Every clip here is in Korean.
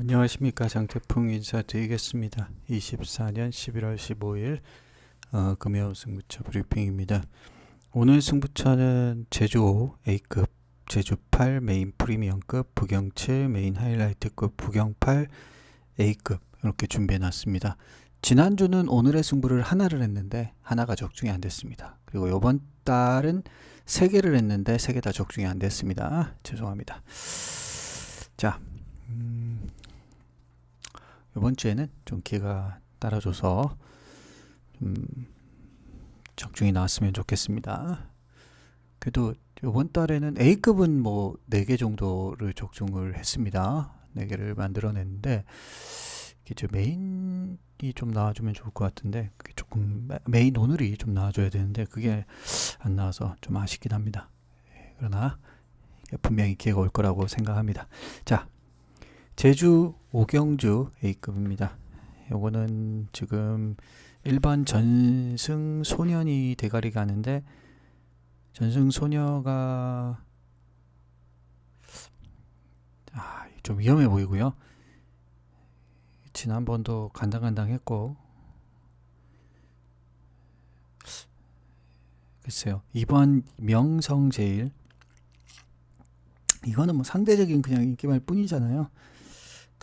안녕하십니까 장태풍 인사드리겠습니다. 24년 11월 15일 어, 금요 승부처 브리핑입니다. 오늘 승부처는 제주 5 A급, 제주 8 메인 프리미엄급, 부경 7 메인 하이라이트급, 부경 8 A급 이렇게 준비해 놨습니다. 지난주는 오늘의 승부를 하나를 했는데 하나가 적중이 안 됐습니다. 그리고 이번 달은 세 개를 했는데 세 개 다 적중이 안 됐습니다. 죄송합니다. 자, 음, 이번 주에는 좀 기회가 따라줘서 좀 적중이 나왔으면 좋겠습니다. 그래도 이번 달에는 A급은 뭐 4개 정도를 적중을 했습니다. 4개를 만들어냈는데 이제 메인이 좀 나와주면 좋을 것 같은데 그게 조금 메인 오늘이 좀 나와줘야 되는데 그게 안 나와서 좀 아쉽긴 합니다. 예, 그러나 분명히 기회가 올 거라고 생각합니다. 자, 제주 오경주 A급입니다. 요거는 지금 일반 전승 소년이 대가리 가는데 전승 소녀가 아, 좀 위험해 보이고요. 지난번도 간당간당했고 글쎄요. 이번 명성제일 이거는 뭐 상대적인 그냥 인기말 뿐이잖아요.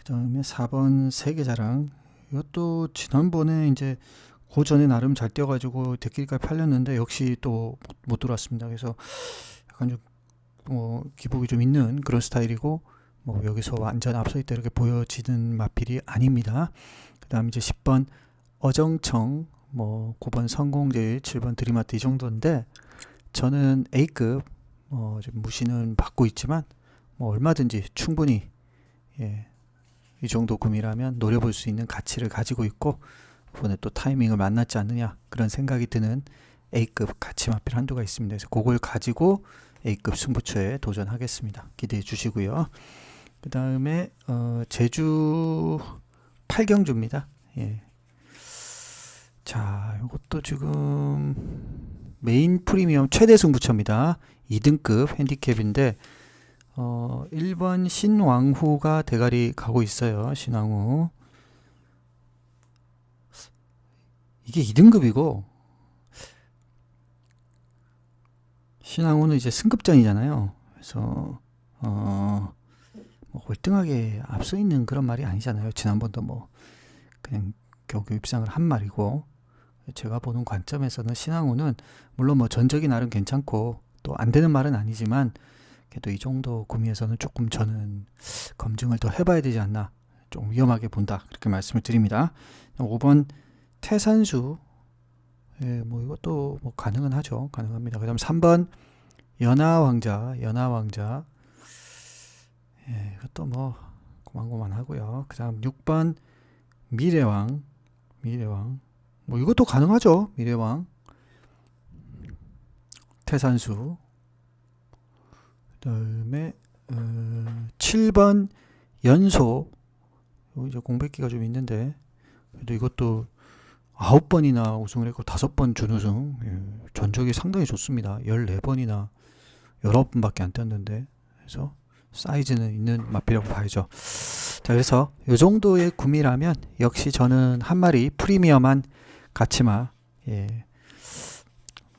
그 다음에 4번 세계자랑 이것도 지난번에 이제 그 전에 나름 잘 뛰어가지고 대길까지 팔렸는데 역시 또 못 들어왔습니다. 그래서 약간 좀뭐 기복이 좀 있는 그런 스타일이고 뭐 여기서 완전 앞서 있다 이렇게 보여지는 마필이 아닙니다. 그 다음 이제 10번 어정청 뭐 9번 성공제일 7번 드리마트 이 정도인데 저는 A급 뭐좀 무시는 받고 있지만 뭐 얼마든지 충분히 예, 이 정도 금이라면 노려볼 수 있는 가치를 가지고 있고 이번에 또 타이밍을 만났지 않느냐 그런 생각이 드는 A급 가치 마필 한두가 있습니다. 그래서 그걸 가지고 A급 승부처에 도전하겠습니다. 기대해 주시고요. 그 다음에 어, 제주 8경주입니다. 예. 자, 이것도 지금 메인 프리미엄 최대 승부처입니다. 2등급 핸디캡인데 어, 1번 신왕후가 대가리 가고 있어요. 신왕후. 이게 2등급이고 신왕후는 이제 승급전이잖아요. 그래서 어, 뭐 월등하게 앞서 있는 그런 말이 아니잖아요. 지난번도 뭐 그냥 겨우 입상을 한 말이고 제가 보는 관점에서는 신왕후는 물론 뭐 전적이 나름 괜찮고 또 안 되는 말은 아니지만 그래도 이 정도 구미에서는 조금 저는 검증을 더 해봐야 되지 않나 좀 위험하게 본다 그렇게 말씀을 드립니다. 5번 태산수 예, 뭐 이것도 뭐 가능은 하죠. 가능합니다. 그다음 3번 연하왕자, 연하왕자. 예, 이것도 뭐 고만고만 하고요. 그다음 6번 미래왕, 미래왕. 뭐 이것도 가능하죠. 미래왕. 태산수. 그다음에 어, 7번 연소. 요 이제 공백기가 좀 있는데 그래도 이것도 아홉 번이나 우승을 했고 다섯 번 준우승 예, 전적이 상당히 좋습니다. 14번이나 19번밖에 안 뛰었는데 그래서 사이즈는 있는 마필이라고 봐야죠. 자 그래서 이 정도의 구미라면 역시 저는 한 마리 프리미엄한 가치마 예,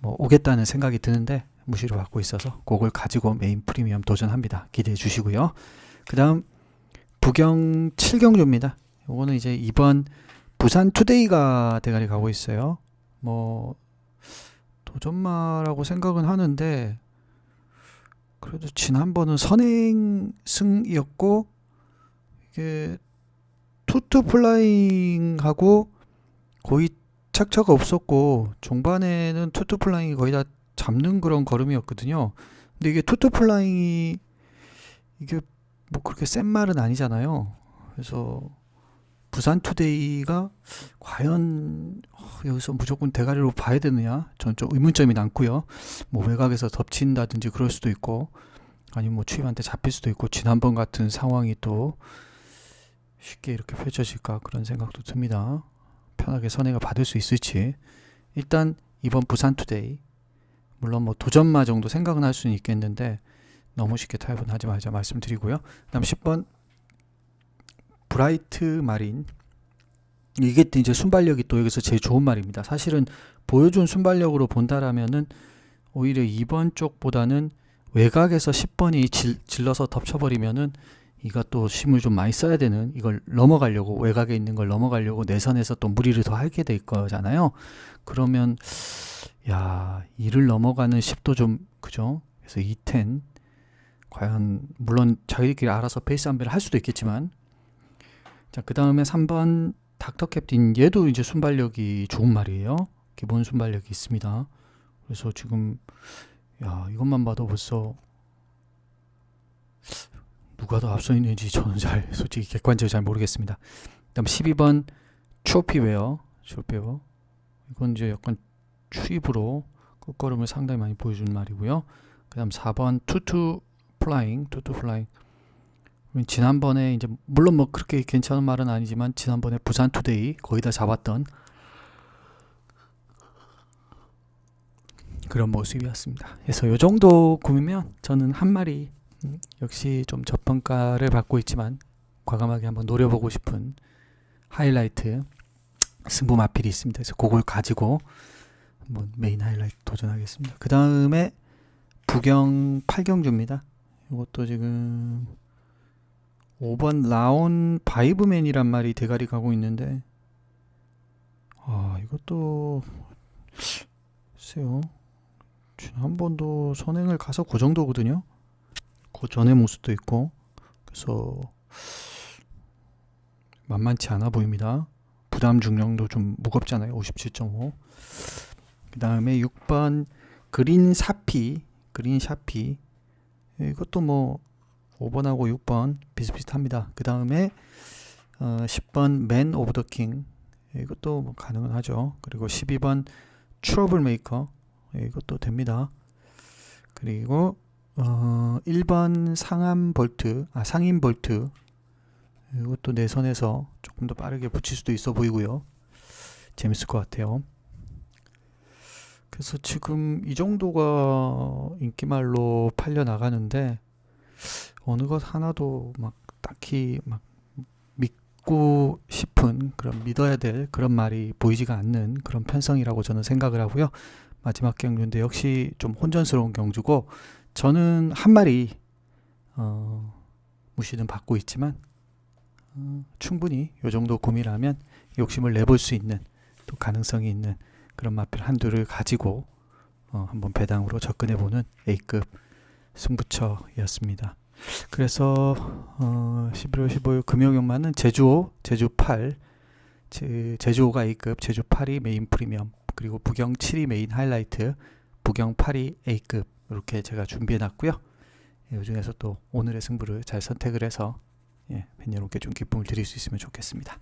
뭐 오겠다는 생각이 드는데 무시를 받고 있어서 그걸 가지고 메인 프리미엄 도전합니다. 기대해 주시고요. 그 다음 부경 7경주입니다. 요거는 이제 이번 부산 투데이가 대가리 가고 있어요. 뭐 도전마라고 생각은 하는데 그래도 지난번은 선행승이었고 이게 투투 플라잉하고 거의 착차가 없었고 종반에는 투투 플라잉이 거의 다 잡는 그런 걸음이었거든요. 근데 이게 투투 플라잉이 이게 뭐 그렇게 센 말은 아니잖아요. 그래서 부산 투데이가 과연 여기서 무조건 대가리로 봐야 되느냐? 전 좀 의문점이 남고요. 뭐 외곽에서 덮친다든지 그럴 수도 있고 아니면 뭐 추임한테 잡힐 수도 있고 지난번 같은 상황이 또 쉽게 이렇게 펼쳐질까 그런 생각도 듭니다. 편하게 선회가 받을 수 있을지 일단 이번 부산 투데이 물론 뭐 도전마 정도 생각은 할 수는 있겠는데 너무 쉽게 타협은 하지 말자 말씀드리고요. 그다음 10번 브라이트 마린 이게 또 이제 순발력이 또 여기서 제일 좋은 말입니다. 사실은 보여준 순발력으로 본다라면은 오히려 2번 쪽보다는 외곽에서 10번이 질, 질러서 덮쳐버리면은 이가 또 힘을 좀 많이 써야 되는 이걸 넘어가려고 외곽에 있는 걸 넘어가려고 내선에서 또 무리를 더 하게 될 거잖아요. 그러면 야 이를 넘어가는 10도 좀 그죠? 그래서 2텐 과연 물론 자기들끼리 알아서 페이스 안배를 할 수도 있겠지만 자 그 다음에 3번 닥터 캡틴 얘도 이제 순발력이 좋은 말이에요. 기본 순발력이 있습니다. 그래서 지금 야 이것만 봐도 벌써 누가 더 앞서 있는지 저는 잘 솔직히 객관적으로 잘 모르겠습니다. 그 다음 12번 추오피웨어 추오피웨어 이건 이제 약간 추입으로 끝걸음을 상당히 많이 보여준 말이고요. 그 다음 4번 투투 플라잉 투투 플라잉 지난번에 이제 물론 뭐 그렇게 괜찮은 말은 아니지만 지난번에 부산 투데이 거의 다 잡았던 그런 모습이었습니다. 그래서 이 정도 구미면 저는 한 마리 음, 역시 좀 저평가를 받고 있지만 과감하게 한번 노려보고 싶은 하이라이트 승부 마필이 있습니다. 그래서 그걸 가지고 한번 메인 하이라이트 도전하겠습니다. 그 다음에 부경 8경주입니다. 이것도 지금 5번 라온 바이브맨이란 말이 대가리 가고 있는데 아 이것도 글쎄요. 한 번도 선행을 가서 그 정도거든요. 그 전의 모습도 있고. 그래서 만만치 않아 보입니다. 부담 중량도 좀 무겁잖아요. 57.5 그 다음에 6번 그린 사피 그린 샤피 이것도 뭐 5번하고 6번 비슷비슷합니다. 그 다음에 어, 10번 맨 오브 더 킹 이것도 뭐 가능은 하죠. 그리고 12번 트러블 메이커 이것도 됩니다. 그리고 어, 1번 상암 볼트 아 상인 볼트 이것도 내 손에서 조금 더 빠르게 붙일 수도 있어 보이고요. 재밌을 것 같아요. 그래서 지금 이 정도가 인기말로 팔려 나가는데 어느 것 하나도 막 딱히 막 믿고 싶은 그런 믿어야 될 그런 말이 보이지가 않는 그런 편성이라고 저는 생각을 하고요. 마지막 경주인데 역시 좀 혼전스러운 경주고 저는 한 마리 어, 무시는 받고 있지만 어, 충분히 이 정도 구미라면 욕심을 내볼 수 있는 또 가능성이 있는 그런 마필 한두를 가지고 어, 한번 배당으로 접근해 보는 A급 승부처였습니다. 그래서 어, 11월 15일 금요일만은 제주호, 제주 8, 제, 제주호가 A급, 제주 8이 메인 프리미엄, 그리고 부경 7이 메인 하이라이트, 부경 8이 A급 이렇게 제가 준비해 놨고요. 예, 이 중에서 또 오늘의 승부를 잘 선택을 해서 예, 팬 여러분께 좀 기쁨을 드릴 수 있으면 좋겠습니다.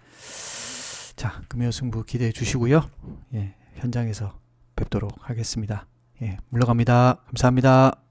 자, 금요 승부 기대해 주시고요. 예, 현장에서 뵙도록 하겠습니다. 예, 물러갑니다. 감사합니다.